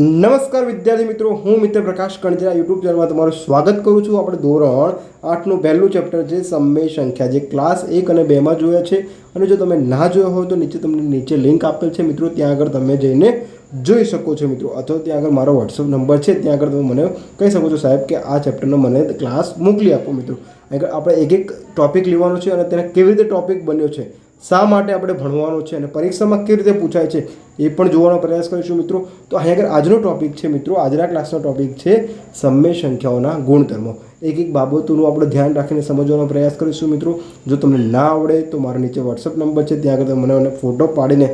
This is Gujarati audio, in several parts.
નમસ્કાર વિદ્યાર્થી મિત્રો, હું મિત્ર પ્રકાશ કણજરા યુટ્યુબ ચેનલમાં તમારું સ્વાગત કરું છું. આપણે ધોરણ આઠનું પહેલું ચેપ્ટર છે, સમય સંખ્યા, જે ક્લાસ એક અને બેમાં જોયા છે. અને જો તમે ના જોયો હોય તો નીચે તમને નીચે લિંક આપેલ છે. મિત્રો, ત્યાં આગળ તમે જઈને જોઈ શકો છો મિત્રો. અથવા ત્યાં આગળ મારો વોટ્સઅપ નંબર છે. ત્યાં આગળ તમે મને કહી શકો છો સાહેબ કે આ ચેપ્ટરનો મને ક્લાસ મોકલી આપો મિત્રો. આગળ આપણે એક એક ટોપિક લેવાનો છે અને તેને કેવી રીતે ટોપિક બન્યો છે. શા માટે આપણે ભણવાનું છે અને પરીક્ષામાં કેવી રીતે પૂછાય છે એ પણ જોવાનો પ્રયાસ કરીશું મિત્રો. તો અહીંયા આગળ આજનો ટોપિક છે મિત્રો. આજના ક્લાસનો ટોપિક છે સમય સંખ્યાઓના ગુણધર્મો. એક એક બાબતોનું આપણે ધ્યાન રાખીને સમજવાનો પ્રયાસ કરીશું મિત્રો. જો તમને ના આવડે તો મારા નીચે વોટ્સઅપ નંબર છે. ત્યાં આગળ તમે મને ફોટો પાડીને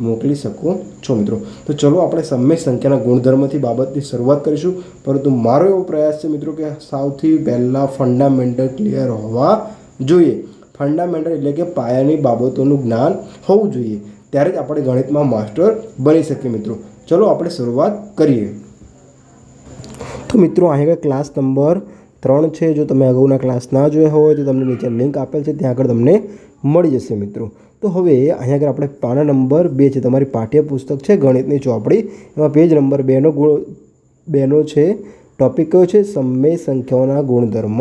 મોકલી શકો છો મિત્રો. તો ચલો આપણે સમય સંખ્યાના ગુણધર્મથી બાબતની શરૂઆત કરીશું. પરંતુ મારો એવો પ્રયાસ છે મિત્રો કે સૌથી પહેલાં ફંડામેન્ટલ ક્લિયર હોવા જોઈએ. ફંડામેન્ટલ એટલે કે પાયાની બાબતોનું જ્ઞાન હોવું જોઈએ. ત્યારે જ આપણે ગણિતમાં માસ્ટર બની શકીએ મિત્રો. ચલો આપણે શરૂઆત કરીએ. તો મિત્રો અહીં આગળ ક્લાસ નંબર ત્રણ છે. જો તમે અગાઉના ક્લાસ ના જોયા હોય તો તમને નીચે લિંક આપેલ છે. ત્યાં આગળ તમને મળી જશે મિત્રો. તો હવે અહીંયા આગળ આપણે પાના નંબર બે છે. તમારી પાઠ્યપુસ્તક છે ગણિતની. ચોપડી એમાં પેજ નંબર બેનો ગુણ બેનો છે ટોપિક કયો છે? સમય સંખ્યાઓના ગુણધર્મ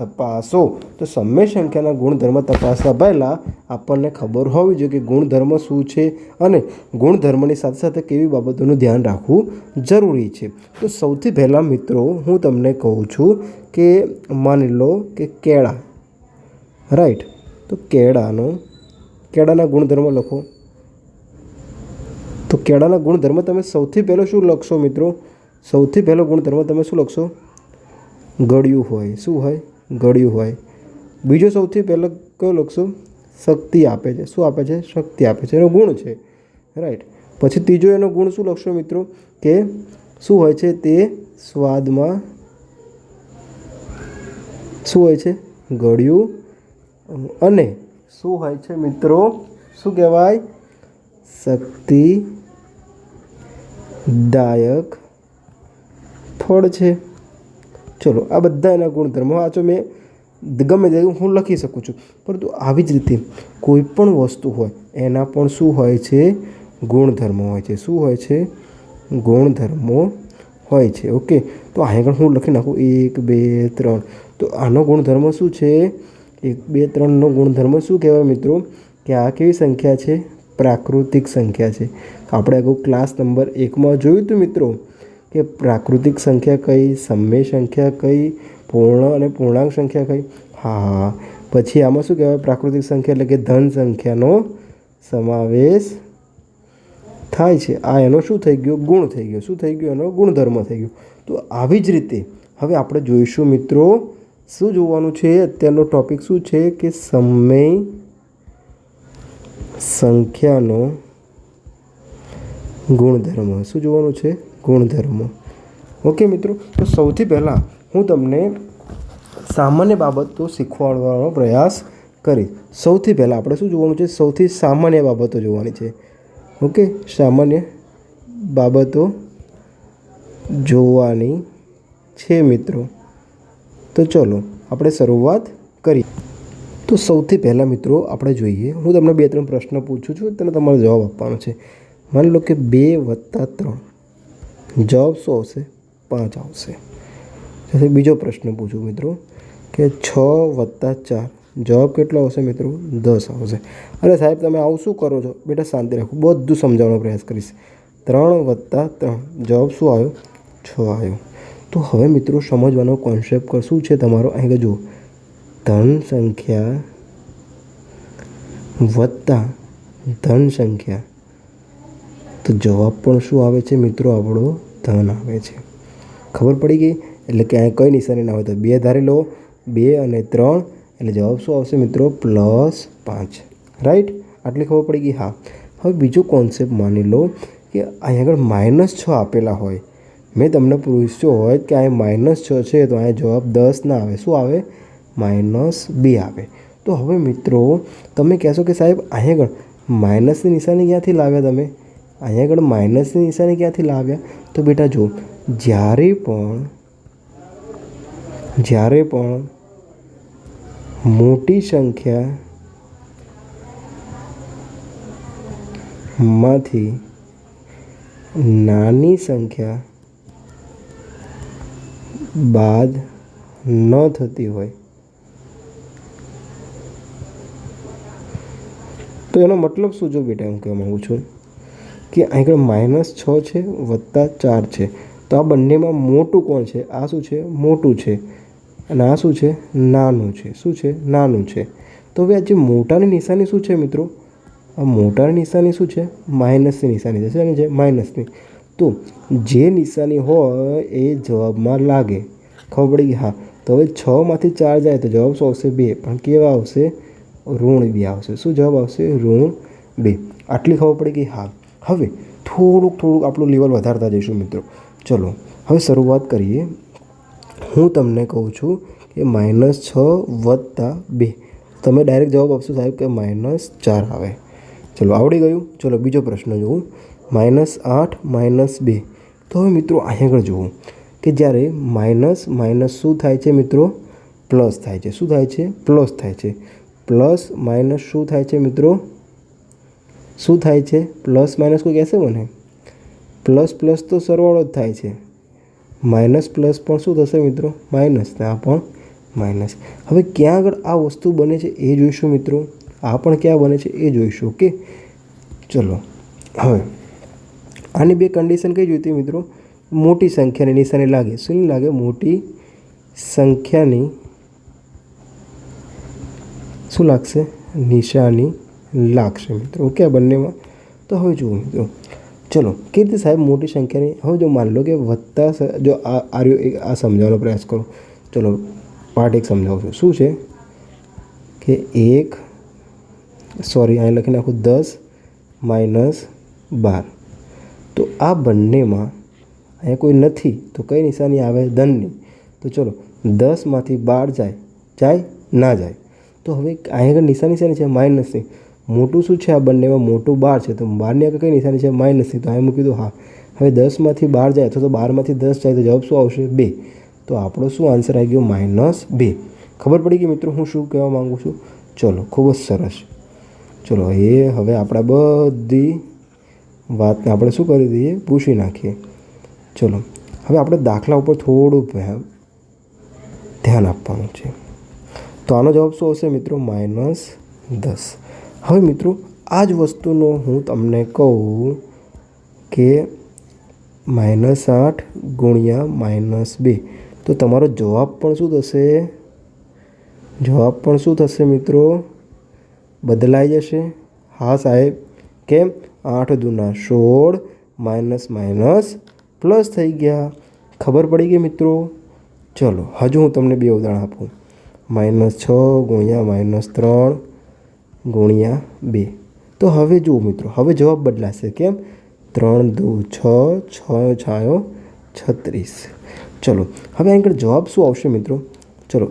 તપાસો. તો સમય સંખ્યાના ગુણધર્મ તપાસતા પહેલાં આપણને ખબર હોવી જોઈએ કે ગુણધર્મ શું છે અને ગુણધર્મની સાથે સાથે કેવી બાબતોનું ધ્યાન રાખવું જરૂરી છે. તો સૌથી પહેલાં મિત્રો, હું તમને કહું છું કે માની લો કે કેળા. રાઈટ? તો કેળાનો, કેળાના ગુણધર્મ લખો. તો કેળાના ગુણધર્મ તમે સૌથી પહેલો શું લખશો મિત્રો? સૌથી પહેલો ગુણધર્મ તમે શું લખશો? ગળ્યું હોય. શું હોય? ગળ્યું હોય. બીજો સૌથી પહેલો કયો લખશું શક્તિ આપે છે. શું આપે છે? શક્તિ આપે છે. એનો ગુણ છે. રાઈટ પછી ત્રીજો એનો ગુણ શું લખશો મિત્રો? કે શું હોય છે તે સ્વાદમાં? શું હોય છે? ગળ્યું અને શું હોય છે મિત્રો? શું કહેવાય? શક્તિદાયક ફળ છે. ચલો, આ બધા એના ગુણધર્મો વાંચો મેં ગમે તે હું લખી શકું છું. પરંતુ આવી જ રીતે કોઈ પણ વસ્તુ હોય, એના પણ શું હોય છે? ગુણધર્મો હોય છે. શું હોય છે? ગુણધર્મો હોય છે. ઓકે, તો અહીં આગળ હું લખી નાખું. એક, બે, ત્રણ. તો આનો ગુણધર્મ શું છે? એક, બે, ત્રણનો ગુણધર્મ શું કહેવાય મિત્રો? કે આ કેવી સંખ્યા છે? પ્રાકૃતિક સંખ્યા છે. આપણે અગાઉ ક્લાસ નંબર એકમાં જોયું હતું મિત્રો. કે પ્રાકૃતિક સંખ્યા કઈ, સમય સંખ્યા કઈ, પૂર્ણ અને પૂર્ણાંક સંખ્યા કઈ? હા પછી આમાં શું કહેવાય? પ્રાકૃતિક સંખ્યા એટલે કે ધન સંખ્યાનો સમાવેશ થાય છે. આ એનો શું થઈ ગયો? ગુણ થઈ ગયો. શું થઈ ગયો? એનો ગુણધર્મ થઈ ગયો. તો આવી જ રીતે હવે આપણે જોઈશું મિત્રો, શું જોવાનું છે? અત્યારનો ટોપિક શું છે કે સમય સંખ્યાનો ગુણધર્મ? શું જોવાનું છે? ગુણધર્મ. ઓકે મિત્રો, તો સૌથી પહેલાં હું તમને સામાન્ય બાબતો શીખવાડવાનો પ્રયાસ કરીશ. સૌથી પહેલાં આપણે શું જોવાનું છે? સૌથી સામાન્ય બાબતો જોવાની છે. ઓકે સામાન્ય બાબતો જોવાની છે મિત્રો. તો ચલો, આપણે શરૂઆત કરીએ. તો સૌથી પહેલાં મિત્રો, આપણે જોઈએ. હું તમને બે ત્રણ પ્રશ્ન પૂછું છું, તેને તમારો જવાબ આપવાનો છે. માની લો કે બે વત્તા ત્રણ. જવાબ શું આવશે? પાંચ આવશે. પછી બીજો પ્રશ્ન પૂછું મિત્રો, કે છ વત્તા ચાર. જવાબ કેટલો આવશે મિત્રો? દસ આવશે. અરે સાહેબ, તમે આવું શું કરો છો? બેટા, શાંતિ રાખો. બધું સમજાવવાનો પ્રયાસ કરીશ. ત્રણ વત્તા ત્રણ. જવાબ શું આવ્યો? છ આવ્યો. તો હવે મિત્રો, સમજવાનો કોન્સેપ્ટ શું છે તમારો? અહીં જુઓ. ધન સંખ્યા વત્તા ધન સંખ્યા. તો જવાબ પણ શું આવે છે મિત્રો આપણો? ધન આવે છે. ખબર પડી ગઈ? એટલે કે અહીં કઈ નિશાની ના હોય તો બે ધારી લો, બે અને ત્રણ. એટલે જવાબ શું આવશે મિત્રો? પ્લસ પાંચ. રાઈટ આટલી ખબર પડી ગઈ? હા. હવે બીજો કોન્સેપ્ટ માની લો કે અહીં આગળ માઇનસ છ આપેલા હોય. મેં તમને પૂછ્યો હોય કે અહીં માઇનસ છ છે તો અહીંયા જવાબ દસ ના આવે. શું આવે? માઇનસ બે આવે. તો હવે મિત્રો, તમે કહેશો કે સાહેબ અહીં આગળ માઇનસની નિશાની ક્યાંથી લાવ્યા તમે? અહીંયા આગળ માઇનસની નિશાની ક્યાંથી લાવ્યા તો બેટા જો જ્યારે પણ જ્યારે પણ મોટી સંખ્યા માંથી નાની સંખ્યા બાદ ન થતી હોય, તો એનો મતલબ શું? જો બેટા હું કહેવા માગું છું કે અહીં આગળ માઇનસ છ છે, વત્તા ચાર છે. તો આ બંનેમાં મોટું કોણ છે? આ શું છે? મોટું છે. અને આ શું છે? નાનું છે. શું છે? નાનું છે. તો હવે આ જે મોટાની નિશાની શું છે મિત્રો? આ મોટાની નિશાની શું છે? માઇનસની નિશાની છે. અને છે? માઇનસની તો જે નિશાની હોય એ જવાબમાં લાગે. ખબર પડી હા. તો હવે છમાંથી ચાર જાય તો જવાબ શું આવશે? બે. પણ કેવા આવશે? ઋણ બે આવશે. શું જવાબ આવશે? ઋણ બે. આટલી ખબર પડી ગઈ હા. હવે થોડુંક થોડુંક આપણું લેવલ વધારતા જઈશું મિત્રો. ચલો, હવે શરૂઆત કરીએ. હું તમને કહું છું કે માઇનસ છ વત્તા બે. તમે ડાયરેક્ટ જવાબ આપશો સાહેબ કે માઇનસ ચાર આવે. ચલો, આવડી ગયું? ચલો, બીજો પ્રશ્ન જોઉં. માઇનસ આઠ માઇનસ બે. તો હવે મિત્રો અહીં આગળ જુઓ કે જ્યારે માઇનસ માઇનસ શું થાય છે મિત્રો? પ્લસ થાય છે. શું થાય છે? પ્લસ થાય છે. પ્લસ માઇનસ શું થાય છે મિત્રો? શું થાય છે? પ્લસ માઇનસ કોઈ કહેશે મને? પ્લસ પ્લસ તો સરવાળો જ થાય છે. માઇનસ પ્લસ પણ શું થશે મિત્રો? માઇનસ. ને આ પણ માઇનસ. હવે ક્યાં આગળ આ વસ્તુ બને છે એ જોઈશું મિત્રો. આ પણ ક્યાં બને છે એ જોઈશું, ઓકે? ચલો. હવે, આની બે કન્ડિશન કઈ જોઈતી મિત્રો? મોટી સંખ્યાની, નિશાની લાગે. શું લાગે? મોટી સંખ્યાની. શું લાગશે? નિશાની. લાગશે મિત્રો. ઓકે, આ બંનેમાં તો હવે જુઓ મિત્રો. ચલો રીતે સાહેબ મોટી સંખ્યાની, હવે જો માની લો કે વધતા જો આ આર્યો આ સમજાવવાનો પ્રયાસ કરો. ચલો પાર્ટ એક સમજાવું છું. શું છે? કે એક સોરી અહીં લખી નાખું, દસ માઇનસ બાર. તો આ બંનેમાં અહીંયા કોઈ નથી, તો કઈ નિશાની આવે? ધનની. તો ચલો દસમાંથી બાર જાય જાય, ના જાય. તો હવે અહીંયા આગળ નિશાની શેની છે? માઇનસની. મોટું શું છે આ બંનેમાં? મોટું બાર છે. તો બારની આગળ કઈ નિશાની છે? માઇનસની તો અહીં મૂકી દો હા. હવે દસમાંથી બાર જાય, અથવા તો બારમાંથી દસ જાય, તો જવાબ શું આવશે? બે. તો આપણો શું આન્સર આવી ગયો? માઇનસ બે. ખબર પડી ગઈ મિત્રો, હું શું કહેવા માગું છું? ચલો, ખૂબ જ સરસ. ચલો, એ હવે આપણે બધી વાતને આપણે શું કરી દઈએ? પૂછી નાખીએ. ચલો, હવે આપણે દાખલા ઉપર થોડું ધ્યાન આપવાનું છે. તો આનો જવાબ શું આવશે મિત્રો? માઇનસ દસ. હવે મિત્રો, આ જ વસ્તુનો હું તમને કહું કે માઇનસ આઠ ગુણ્યા માઇનસ બે. તો તમારો જવાબ પણ શું થશે? જવાબ પણ શું થશે મિત્રો? બદલાઈ જશે. હા સાહેબ, કેમ? આઠ દુના સોળ માઇનસ માઇનસ પ્લસ થઈ ગયા. ખબર પડી ગઈ મિત્રો? ચલો, હજુ હું તમને બે ઉદાહરણ આપું. માઇનસ છ ગુણ્યા માઇનસ ત્રણ ગુણ્યા બે. તો હવે જુઓ મિત્રો, હવે જવાબ બદલાશે કેમ? ત્રણ, દુ, છ છ, છાયો, છત્રીસ. ચલો, હવે આગળ જવાબ શું આવશે મિત્રો? ચલો,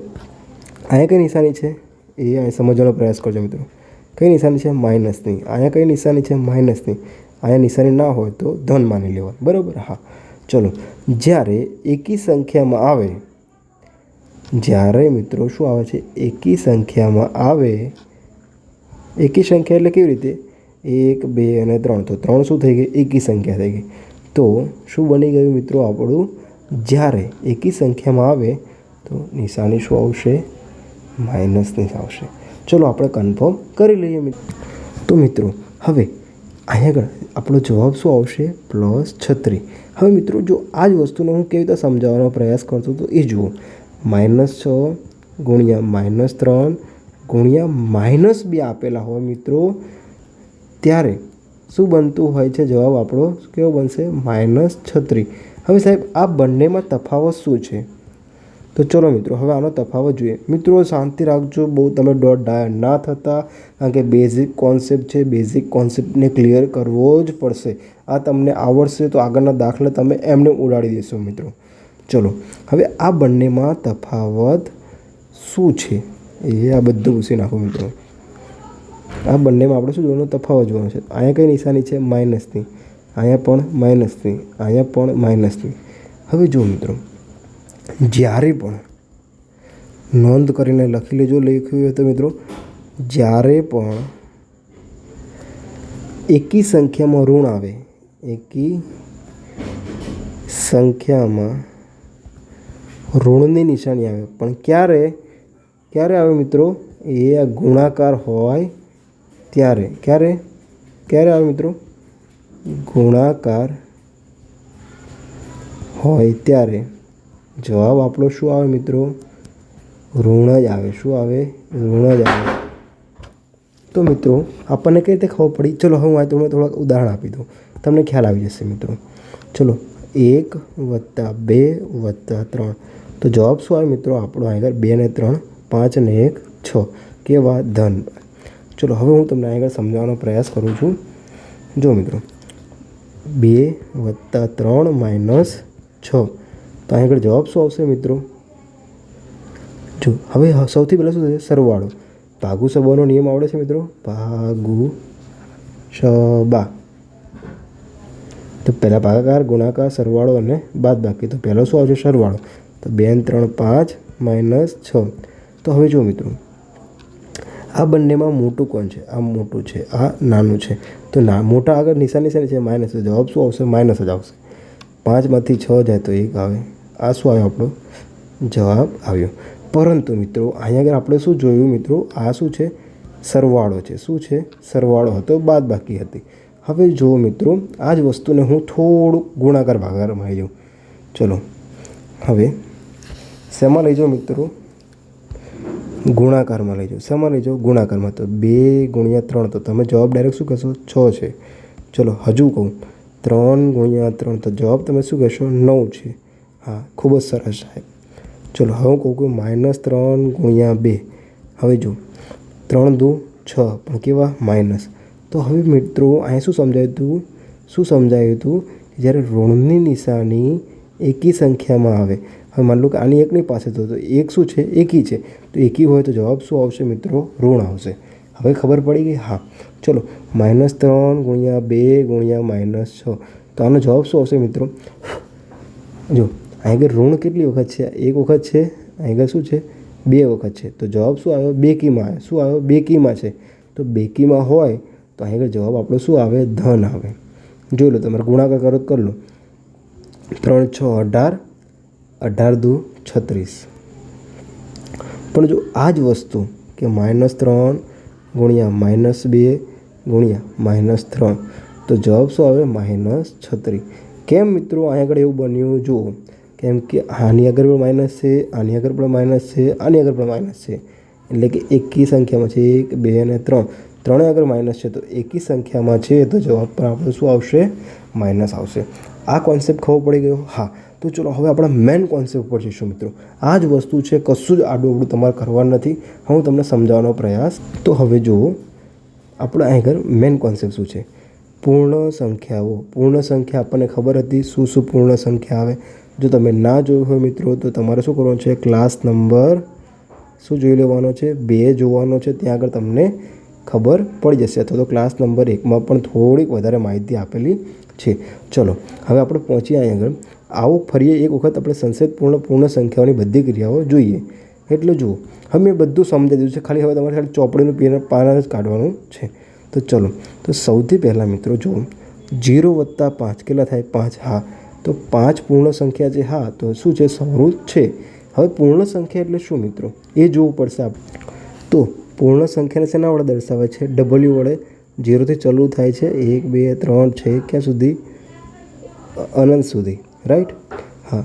અહીંયા કઈ નિશાની છે? એ અહીં સમજવાનો પ્રયાસ કરજો મિત્રો. કઈ નિશાની છે? માઇનસની અહીંયા કઈ નિશાની છે? માઇનસની અહીંયા નિશાની ના હોય તો ધન માની લેવાય બરાબર? હા. ચલો, જ્યારે એકી સંખ્યામાં આવે, જ્યારે મિત્રો શું આવે છે? એકી સંખ્યામાં આવે એકી સંખ્યા એટલે કેવી રીતે? એક, બે અને ત્રણ. તો ત્રણ શું થઈ ગઈ? એકી સંખ્યા થઈ ગઈ. તો શું બની ગયું મિત્રો આપણું? જ્યારે એકી સંખ્યામાં આવે, તો નિશાની શું આવશે? માઇનસની આવશે. ચલો આપણે કન્ફર્મ કરી લઈએ મિત્રો તો મિત્રો, હવે અહીંયા આગળ આપણો જવાબ શું આવશે? પ્લસ છત્રીસ હવે મિત્રો, જો આ જ વસ્તુને હું કેવી રીતે સમજાવવાનો પ્રયાસ કરતો તો એ જુઓ. માઇનસ છ ગુણ્યા માઇનસ ત્રણ ગુણ્યા માઇનસ બે આપેલા હોય મિત્રો. ત્યારે શું બનતું હોય છે? જવાબ આપણો કેવો બનશે? માઇનસ છત્રીસ હવે સાહેબ, આ બંનેમાં તફાવત શું છે? તો ચલો મિત્રો, હવે આનો તફાવત જોઈએ. મિત્રો, શાંતિ રાખજો. બહુ તમે ડોટ ડાયર ના થતા, કારણ કે બેઝિક કોન્સેપ્ટ છે. બેઝિક કોન્સેપ્ટને ક્લિયર કરવો જ પડશે. આ તમને આવડશે તો આગળના દાખલા તમે એમને ઉડાડી દેશો મિત્રો. ચલો, હવે આ બંનેમાં તફાવત શું છે? એ આ બધું ભૂસી નાખો મિત્રો. આ બંનેમાં આપણે શું જોવાનું તફાવત જોવાનો છે? અહીંયા કઈ નિશાની છે? માઇનસની અહીંયા પણ માઇનસની અહીંયા પણ માઇનસની હવે જો મિત્રો. જ્યારે પણ નોંધ કરીને લખી લેજો લખ્યું હોય તો મિત્રો, જ્યારે પણ એકી સંખ્યામાં ઋણ આવે, એકી સંખ્યામાં ઋણની નિશાની આવે, પણ ક્યારે ક્યારે આવે મિત્રો? એ આ ગુણાકાર હોય ત્યારે. ક્યારે? ક્યારે આવે મિત્રો? ગુણાકાર હોય ત્યારે. જવાબ આપણો શું આવે મિત્રો? ઋણ જ આવે. શું આવે? ઋણ જ આવે. તો મિત્રો, આપણને કઈ રીતે ખબર પડી? ચલો, હવે હું આ તમને થોડાક ઉદાહરણ આપી દઉં. તમને ખ્યાલ આવી જશે મિત્રો. ચલો, એક વત્તા બે વત્તા ત્રણ. તો જવાબ શું આવે મિત્રો? આપણો આગળ બે ને ત્રણ પાંચ ને એક છ કેવા ધન? ચલો, હવે હું તમને આગળ સમજાવવાનો પ્રયાસ કરું છું. જો મિત્રો, બે વત્તા ત્રણ માઇનસ છ. તો આગળ જવાબ શું આવશે મિત્રો? જો, હવે સૌથી પહેલાં શું થશે? સરવાળો. ભાગુ સબાનો નિયમ આવડે છે મિત્રો? ભાગુ સબા. તો પહેલાં ભાગાકાર, ગુણાકાર, સરવાળો અને બાદ બાકી તો પહેલો શું આવશે? સરવાળો. તો બે ત્રણ, પાંચ માઇનસ છ. તો હવે જો મિત્રો, આ બંનેમાં મોટું કોણ છે? આ મોટું છે, આ નાનું છે. તો ના, મોટા આગળ નિશાન નિશાની છે, માઇનસ જવાબ શું આવશે? માઇનસ જ આવશે. પાંચમાંથી છ જાય તો એક આવે. આ શું આવ્યો આપણો? જવાબ આવ્યો. પરંતુ મિત્રો, અહીંયા આગળ આપણે શું જોયું મિત્રો? આ શું છે? સરવાળો છે. શું છે? સરવાળો હતો બાદ બાકી હતી. હવે જો મિત્રો, આ જ વસ્તુને હું થોડુંક ગુણાકાર ભાગાકારમાં લઈ જાઉં. ચલો, હવે શેમાં લઈ જાઉં મિત્રો? ગુણાકારમાં લઈ જાઓ. શેમાં લઈ જાઓ? ગુણાકારમાં. તો બે ગુણ્યા ત્રણ, તો તમે જવાબ ડાયરેક્ટ શું કહેશો? છ છે. ચલો, હજુ કહું. ત્રણ ગુણ્યા ત્રણ, તો જવાબ તમે શું કહેશો? નવ છે. હા, ખૂબ જ સરસ સાહેબ. ચલો, હવે કહું કે માઇનસ ત્રણ ગુણ્યા બે. હવે જો ત્રણ દુ છ, પણ કેવા? માઇનસ. તો હવે મિત્રો, અહીંયા શું સમજાયું હતું શું સમજાયું હતું જ્યારે ઋણની નિશાની એકી સંખ્યામાં આવે હવે માન લો કે આની એકની પાસે તો એક શું છે? એકી છે. તો એકી હોય તો જવાબ શું આવશે મિત્રો? ઋણ આવશે. હવે ખબર પડી ગઈ? હા. ચલો. માઇનસ ત્રણ ગુણ્યા બે ગુણ્યા માઇનસ છ. તો આનો જવાબ શું આવશે મિત્રો? જો, અહીં આગળ ઋણ કેટલી વખત છે? એક વખત છે. અહીં આગળ શું છે? બે વખત છે. તો જવાબ શું આવ્યો? બેકીમાં આવ્યો. શું આવ્યો? બેકીમાં છે. તો બેકીમાં હોય તો અહીં આગળ જવાબ આપણો શું આવે? ધન આવે. જોઈ લો, તમારે ગુણાકાર કરો તો કરી લો. ત્રણ, છ, અઢાર. અઢાર દુ છત્રીસ. પણ જો આ જ વસ્તુ કે માઇનસ ત્રણ ગુણ્યા માઇનસ બે ગુણ્યા માઇનસ ત્રણ, તો જવાબ શું આવે? માઇનસ છત્રીસ કેમ મિત્રો અહીંયા આગળ એવું બન્યું? જુઓ. કેમ કે આની આગળ પણ માઇનસ છે, આની આગળ પણ માઇનસ છે, આની આગળ પણ માઇનસ છે. એટલે કે એકી સંખ્યામાં છે એક, બે અને ત્રણ. ત્રણે આગળ માઇનસ છે, તો એકી સંખ્યામાં છે, તો જવાબ પણ આપણો શું આવશે? માઇનસ આવશે. આ કોન્સેપ્ટ ખબર પડી ગયો? હા. તો ચલો હવે આપણા મેન કોન્સેપ્ટ ઉપર જઈશું મિત્રો. આ જ વસ્તુ છે, કશું જ આડું અવડું તમારે કરવાનું નથી. હું તમને સમજાવવાનો પ્રયાસ, તો હવે જુઓ, આપણે આગળ મેન કોન્સેપ્ટ શું છે? પૂર્ણ સંખ્યાઓ. પૂર્ણ સંખ્યા આપણને ખબર હતી, શું શું પૂર્ણ સંખ્યા આવે? જો તમે ના જોયું હોય મિત્રો, તો તમારે શું કરવાનું છે? ક્લાસ નંબર શું જોઈ લેવાનો છે? બે જોવાનો છે, ત્યાં આગળ તમને ખબર પડી જશે. અથવા તો ક્લાસ નંબર એકમાં પણ થોડીક વધારે માહિતી આપેલી છે. ચલો, હવે આપણે પહોંચીએ અહીં આગળ. આવો ફરીએ એક વખત આપણે સંસદપૂર્ણ પૂર્ણ સંખ્યાઓની બધી ક્રિયાઓ જોઈએ. એટલે જુઓ હવે મેં બધું સમજાવી દીધું છે. ખાલી હવે તમારે ખાલી ચોપડીનું પેન જ કાઢવાનું છે. તો ચલો, તો સૌથી પહેલાં મિત્રો જુઓ, જીરો વત્તા પાંચ કેટલા થાય? પાંચ. હા. તો પાંચ પૂર્ણ સંખ્યા છે હા, તો શું છે? સમૃદ્ધ છે. હવે પૂર્ણ સંખ્યા એટલે શું મિત્રો? એ જોવું પડશે આપ. તો પૂર્ણ સંખ્યાને શેના વડે દર્શાવે છે? ડબલ્યુ વડે જીરોથી ચાલુ થાય છે. એક, બે, ત્રણ, છે ક્યાં સુધી? અનંત સુધી. રાઈટ? હા.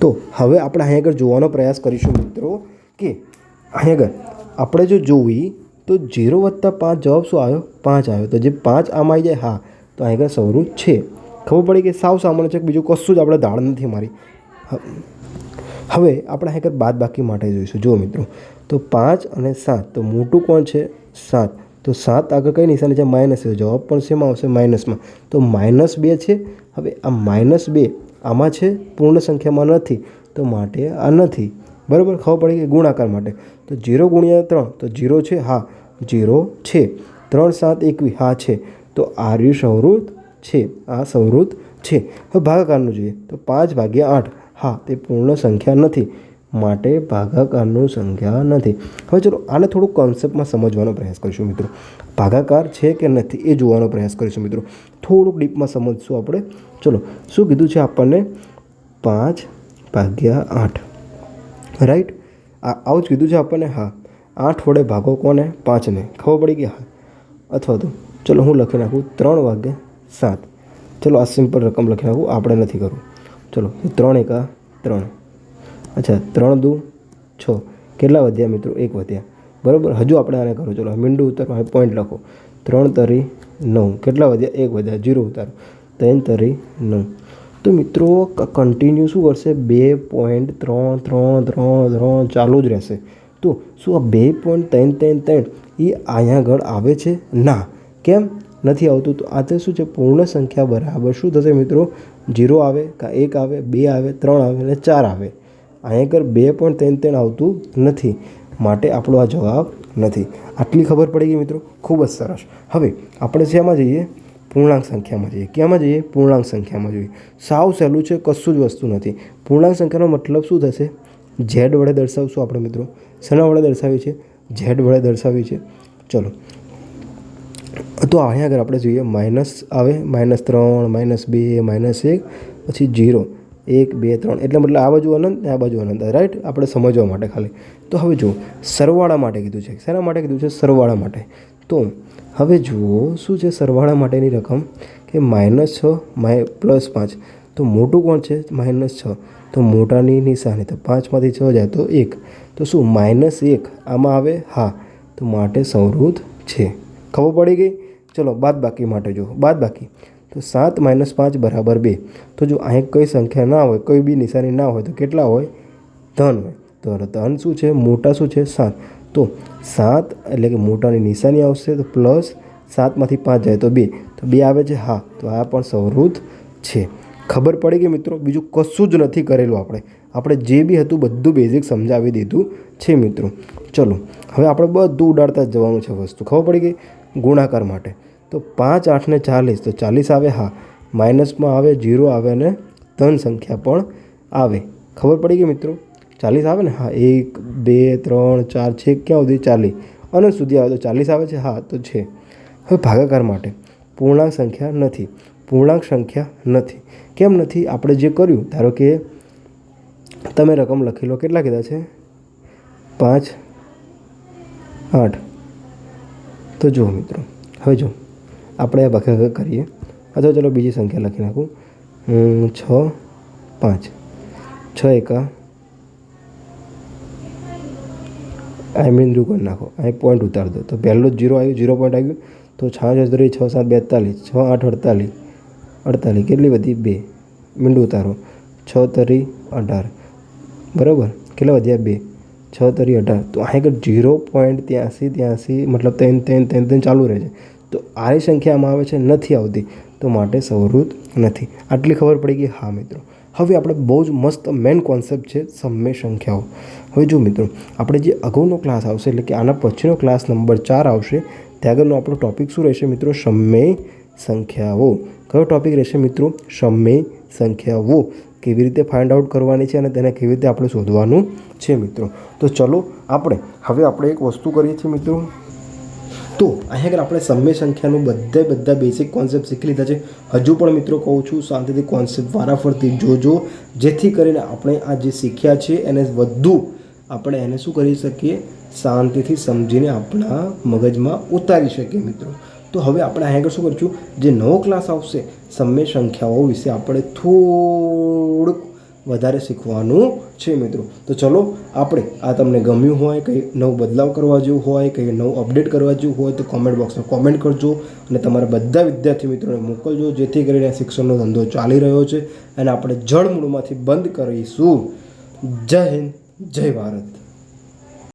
તો હવે આપણે અહીં આગળ જોવાનો પ્રયાસ કરીશું મિત્રો કે અહીં આગળ આપણે જો જોવી તો જીરો વત્તા પાંચ જવાબ શું આવ્યો? પાંચ આવ્યો. તો જે પાંચ આમાં આવી જાય, હા, તો અહીં આગળ સૌરું છે. ખબર પડી કે સાવ સામાન્ય છે બીજું કશું જ આપણે દાળ નથી મારી. હવે આપણે અહીં આગળ બાદ બાકી માટે જોઈશું. જુઓ મિત્રો, તો પાંચ અને સાત, તો મોટું કોણ છે? સાત. તો સાત આગળ કઈ નિશાની છે? માઇનસ જવાબ પણ શેમાં આવશે માઇનસમાં. તો માઇનસ બે છે. હવે આ માઇનસ બે આમાં છે, પૂર્ણ સંખ્યામાં નથી, તો માટે આ નથી. બરાબર? ખબર પડી કે ગુણાકાર માટે. તો જીરો ગુણ્યા ત્રણ, તો જીરો છે, હા, જીરો છે. ત્રણ, સાત, એકવી, હા, છે. તો આર્યુ સંવૃત છે, આ સંવૃત છે. હવે ભાગાકારનું જોઈએ. તો પાંચ ભાગ્યા આઠ, હા, તે પૂર્ણ સંખ્યા નથી. માટે ભાગાકારનું સંખ્યા નથી. હવે ચલો આને થોડુંક કોન્સેપ્ટમાં સમજવાનો પ્રયાસ કરીશું મિત્રો. ભાગાકાર છે કે નથી એ જોવાનો પ્રયાસ કરીશું મિત્રો. થોડુંક ડીપમાં સમજશું આપણે. ચલો, શું કીધું છે આપણને? પાંચ ભાગ્યા આઠ. રાઈટ આ, આવું જ કીધું છે આપણને? હા. આઠ વડે ભાગો કોને? પાંચને. ખબર પડી ગઈ હા? અથવા તો, ચલો હું લખી નાખું ત્રણ વાગે સાત. ચલો આ સિમ્પલ રકમ લખી નાખું. આપણે નથી કરવું. ચલો, ત્રણ એકા ત્રણ. અચ્છા, ત્રણ દુ, છ. કેટલા વધ્યા મિત્રો? એક વધ્યા. બરાબર? હજુ આપણે આને કરો. ચલો, મીંડું ઉતારો. હવે પોઈન્ટ લખો. ત્રણ તરી નવ. કેટલા વધ્યા? એક વધ્યા. જીરો ઉતારો. ત્રણ તરી નવ. તો મિત્રો કન્ટિન્યુ શું કરશે? બે પોઈન્ટ ત્રણ ત્રણ ત્રણ ત્રણ ચાલુ જ રહેશે. તો શું આ બે પોઈન્ટ ત્રણ ત્રણ ત્રણ એ અહીંયા આગળ આવે છે? ના. કેમ? નથી આવતું. તો આ તે શું છે? પૂર્ણ સંખ્યા બરાબર. શું થશે મિત્રો? જીરો આવે, કાં એક આવે, બે આવે, ત્રણ આવે, અને ચાર આવે. અહીંયા આગળ બે પણ તેન તેન આવતું નથી. માટે આપણો આ જવાબ નથી. આટલી ખબર પડી ગઈ મિત્રો? ખૂબ જ સરસ. હવે આપણે શેમાં જઈએ? પૂર્ણાંક સંખ્યામાં જઈએ. ક્યાંમાં જઈએ? પૂર્ણાંક સંખ્યામાં જોઈએ. સાવ સહેલું છે, કશું જ વસ્તુ નથી. પૂર્ણાંક સંખ્યાનો મતલબ શું થશે? ઝેડ વડે દર્શાવશું આપણે મિત્રો. શેના વડે દર્શાવી છે ઝેડ વડે દર્શાવી છે ચલો. તો અહીંયા આગળ આપણે જોઈએ. માઇનસ આવે. માઇનસ ત્રણ, માઇનસ બે, માઇનસ એક, પછી જીરો એક, બે, ત્રણ. એટલે મતલબ આ બાજુ અનંત ને આ બાજુ અનંત. રાઈટ આપણે સમજવા માટે ખાલી. તો હવે જુઓ, સરવાળા માટે કીધું છે. શેના માટે કીધું છે? સરવાળા માટે. તો હવે જુઓ, શું છે સરવાળા માટેની રકમ? કે માઇનસ છ માય પ્લસ પાંચ. તો મોટું કોણ છે? માઇનસ છ. તો મોટાની નિશાની. તો પાંચમાંથી છ જાય તો એક. તો શું માઇનસ એક આમાં આવે? હા. તો માટે સંવૃત છે. ખબર પડી ગઈ? ચલો બાદ બાકી માટે જુઓ. બાદ બાકી તો સાત માઇનસ પાંચ બરાબર બે. તો જો અહીં કઈ સંખ્યા ના હોય, કોઈ બી નિશાની ના હોય તો કેટલા હોય? ધન હોય. તો ધન શું છે? મોટા શું છે? સાત. તો સાત એટલે કે મોટાની નિશાની આવશે તો પ્લસ સાતમાંથી પાંચ જાય તો બે. તો બે આવે છે? હા. તો આ પણ સંવૃત છે. ખબર પડી કે મિત્રો, બીજું કશું જ નથી કરેલું આપણે. આપણે જે બી હતું બધું બેઝિક સમજાવી દીધું છે મિત્રો. ચલો. હવે આપણે બધું ઉડાડતા જ જવાનું છે વસ્તુ. ખબર પડી ગઈ ગુણાકાર માટે. તો પાંચ, આઠને ચાલીસ, તો ચાલીસ આવે હા. માઇનસમાં આવે જીરો આવે અને ધન સંખ્યા પણ આવે. ખબર પડી ગઈ મિત્રો? ચાલીસ આવે ને? હા, એક, બે, ત્રણ, ચાર, છે, ક્યાં સુધી? ચાલીસ. અનંત સુધી આવે તો ચાલીસ આવે છે? હા, તો છે. હવે ભાગાકાર માટે. પૂર્ણાંક સંખ્યા નથી. પૂર્ણાંક સંખ્યા નથી. કેમ નથી? આપણે જે કર્યું, ધારો કે તમે રકમ લખી લો. કેટલા કીધા છે? પાંચ, આઠ. તો જુઓ મિત્રો. હવે જો આપણે આ ભાગાકાર કરીએ. અથવા ચલો બીજી સંખ્યા લખી નાખું. અમ, છ પાંચ. છ એકા. આ બિંદુ કરી નાખો. અહીં પોઈન્ટ ઉતાર દો. તો પહેલું જ જીરો આવ્યું જીરો પોઈન્ટ આવ્યું. તો છ હજાર છ સાત બેતાલીસ. છ આઠ અડતાલીસ. અડતાલીસ. કેટલી બધી? બે. મીંડું ઉતારો. છ તરી અઢાર. બરાબર? કેટલા વધ્યા? બે. છ તરી અઢાર. તો અહીં આગળ જીરો પોઈન્ટ ત્યાંસી ત્યાંસી મતલબ ત્રણ ત્રણ ત્રણ ત્રણ ચાલુ રહે છે. તો આરી સંખ્યામાં આવે છે, નથી આવતી, તો માટે સવૃત નથી. આટલી ખબર પડી ગઈ? હા, મિત્રો. હવે આપણે બહુ જ મસ્ત મેન કોન્સેપ્ટ છે, સમય સંખ્યાઓ. હવે જો મિત્રો, આપણે જે અગાઉનો ક્લાસ આવશે, એટલે કે આના પછીનો ક્લાસ નંબર ચાર આવશે, ત્યાં આગળનો આપણો ટોપિક શું રહેશે મિત્રો? સમય સંખ્યાઓ. કયો ટોપિક રહેશે મિત્રો? સમય સંખ્યાઓ. કેવી રીતે ફાઇન્ડ આઉટ કરવાની છે અને તેને કેવી રીતે આપણે શોધવાનું છે મિત્રો? તો ચલો, આપણે, હવે આપણે એક વસ્તુ કરીએ છીએ મિત્રો. તો અહીંયા આગળ આપણે સમય સંખ્યાનું બધે બધા બેસિક કોન્સેપ્ટ શીખી લીધા છે. હજુ પણ મિત્રો કહું છું, શાંતિથી કોન્સેપ્ટ વારાફરતી જોજો. જેથી કરીને આપણે આ જે શીખ્યા છે, એને વધુ આપણે એને શું કરી શકીએ? શાંતિથી સમજીને આપણા મગજમાં ઉતારી શકીએ મિત્રો. તો હવે આપણે અહીંયા આગળ શું કરીશું? જે નવો ક્લાસ આવશે, સમય સંખ્યાઓ વિશે આપણે થોડુંક વધારે શીખવાનું છે મિત્રો. તો ચલો, આપણે આ તમને ગમ્યું હોય, કંઈ નવું બદલાવ કરવા જેવું હોય, કંઈ નવું અપડેટ કરવા જેવું હોય, તો કોમેન્ટ બોક્સમાં કોમેન્ટ કરજો અને તમારા બધા વિદ્યાર્થી મિત્રોને મોકલજો, જેથી કરીને શિક્ષણનો ધંધો ચાલી રહ્યો છે અને આપણે જળમૂળમાંથી બંધ કરીશું. જય હિન્દ, જય ભારત.